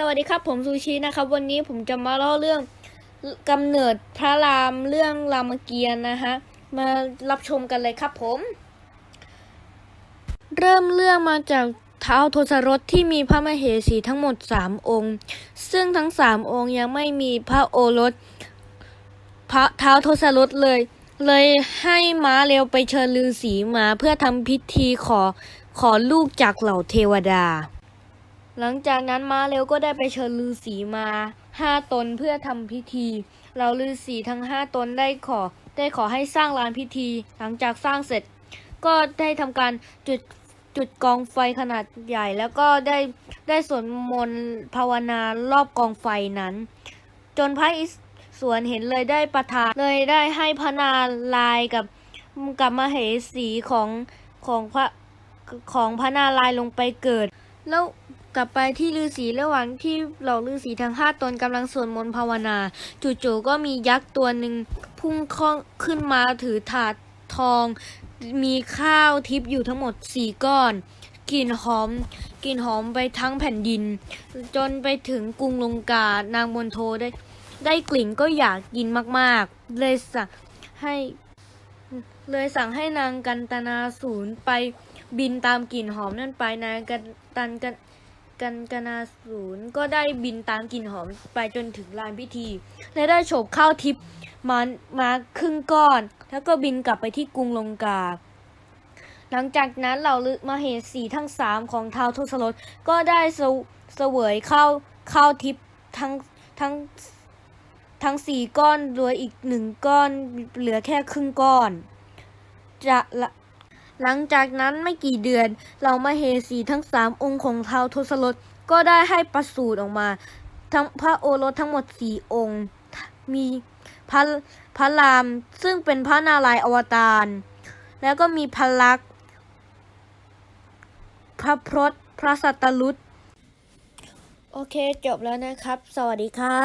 สวัสดีครับ ผมซูชินะครับ วันนี้ผมจะมาเล่าเรื่องกำเนิดพระรามเรื่องรามเกียรติ์นะฮะมารับชมกันเลยครับผม เริ่มเรื่องมาจากเท้าวทศรถที่มีพระมเหสีทั้งหมดสามองค์ ซึ่งทั้งสามองค์ยังไม่มีพระโอรส พระเท้าวทศรถเลย เลยให้ม้าเร็วไปเชิญฤาษีมาเพื่อทำพิธีขอขอลูกจากเหล่าเทวดา หลังจากนั้นม้าเร็วก็ได้ไปเชิญฤาษีมาห้าตนเพื่อทำพิธีเหล่าฤาษีทั้งห้าตนได้ขอได้ขอให้สร้างลานพิธี หลังจากสร้างเสร็จ ก็ได้ทำการจุดจุดกองไฟขนาดใหญ่ แล้วก็ได้ได้สวดมนต์ภาวนารอบกองไฟนั้น จนพระอิศวรเห็นเลยได้ประทานเลยได้ให้พระนาลายกับกับมเหสีของของพระของพระนารายลงไปเกิด แล้ว กลับไปที่ฤาษีระหว่างที่เหล่าฤาษีทั้งห้าตนกำลังสวดมนต์ภาวนา จู่ๆก็มียักษ์ตัวหนึ่งพุ่งข้าขึ้นมาถือถาดทอง มีข้าวทิพย์อยู่ทั้งหมดสี่ก้อนกลิ่นหอมกลิ่นหอมไปทั้งแผ่นดิน จนไปถึงกรุงลงกานางมนโทได้ ได้กลิ่นก็อยากกินมากๆ เลยสั่งให้เลยสั่งให้นางกันตนาศูนย์ไปบินตามกลิ่นหอมนั่นไปนางกันตันกัน กันกนาศูนย์ก็ได้บินตามกลิ่นหอมไปจนถึงลานพิธี และได้โฉบข้าวทิพย์มามาครึ่งก้อน แล้วก็บินกลับไปที่กรุงลงกา หลังจากนั้นเหล่าฤมาเหสีทั้งสามของท้าวทศรถก็ได้เสวเสวยข้าวข้าวทิพย์ทั้งทั้งทั้งสี่ก้อนเหลืออีกหนึ่งก้อนเหลือแค่ครึ่งก้อน จะละ หลังจากนั้นไม่กี่เดือนเหล่ามาเหสีทั้งสามองค์ของท้าวทศรถก็ได้ให้ประสูติออกมา ทั้งพระโอรสทั้งหมดสี่องค์ มีพระพระรามซึ่งเป็นพระนารายณ์อวตาร แล้วก็มีพระลักษณ์พระพรตพระสัตตลุตโอเคจบแล้วนะครับ สวัสดีครับ